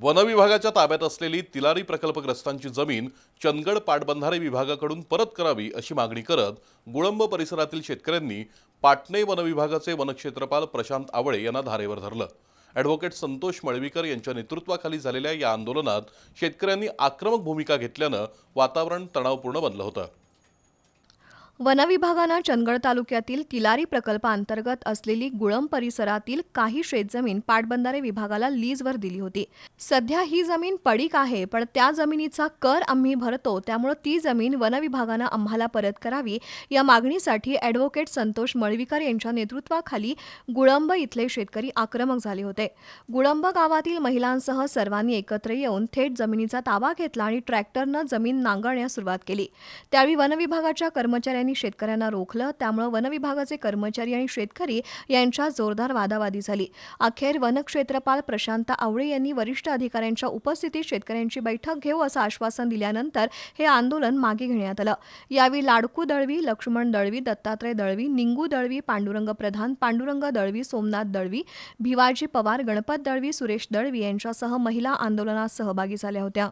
वनविभागाच्या ताब्यात असलेली तिलारी प्रकल्पग्रस्तांची जमीन चंदगड पाटबंधारे विभागाकडून परत करावी अशी मागणी करत गुळंब परिसरातील शेतकऱ्यांनी पाटणे वनविभागाचे वनक्षेत्रपाल प्रशांत आवळे यांना धारेवर धरलं. ॲडव्होकेट संतोष मळवीकर यांच्या नेतृत्वाखाली झालेल्या या आंदोलनात शेतकऱ्यांनी आक्रमक भूमिका घेतल्यानं वातावरण तणावपूर्ण बनलं होतं. वनविभागानं चंदगड तालुक्यातील तिलारी प्रकल्पाअंतर्गत असलेली गुळम परिसरातील काही शेतजमीन पाटबंधारे विभागाला लीजवर दिली होती. सध्या ही जमीन पडीक आहे पण त्या जमिनीचा कर आम्ही भरतो त्यामुळे ती जमीन वनविभागानं आम्हाला परत करावी या मागणीसाठी ॲडव्होकेट संतोष मळवीकर यांच्या नेतृत्वाखाली गुळंब इथले शेतकरी आक्रमक झाले होते. गुळंब गावातील महिलांसह सर्वांनी एकत्र येऊन थेट जमिनीचा ताबा घेतला आणि ट्रॅक्टरनं जमीन नांगरण्यास सुरुवात केली. त्यावेळी वनविभागाच्या कर्मचाऱ्यांनी शेतकऱ्यांना रोखलं त्यामुळे वनविभागाचे कर्मचारी आणि शेतकरी यांच्यात जोरदार वादावादी झाली. अखेर वनक्षेत्रपाल प्रशांत आवळे यांनी वरिष्ठ अधिकाऱ्यांच्या उपस्थितीत शेतकऱ्यांची बैठक घेऊ असं आश्वासन दिल्यानंतर हे आंदोलन मागे घेण्यात आलं. यावेळी लाडकू दळवी लक्ष्मण दळवी दत्तात्रय दळवी निंगू दळवी पांडुरंग प्रधान पांडुरंग दळवी सोमनाथ दळवी भिवाजी पवार गणपत दळवी सुरेश दळवी यांच्यासह महिला आंदोलनात सहभागी झाल्या होत्या.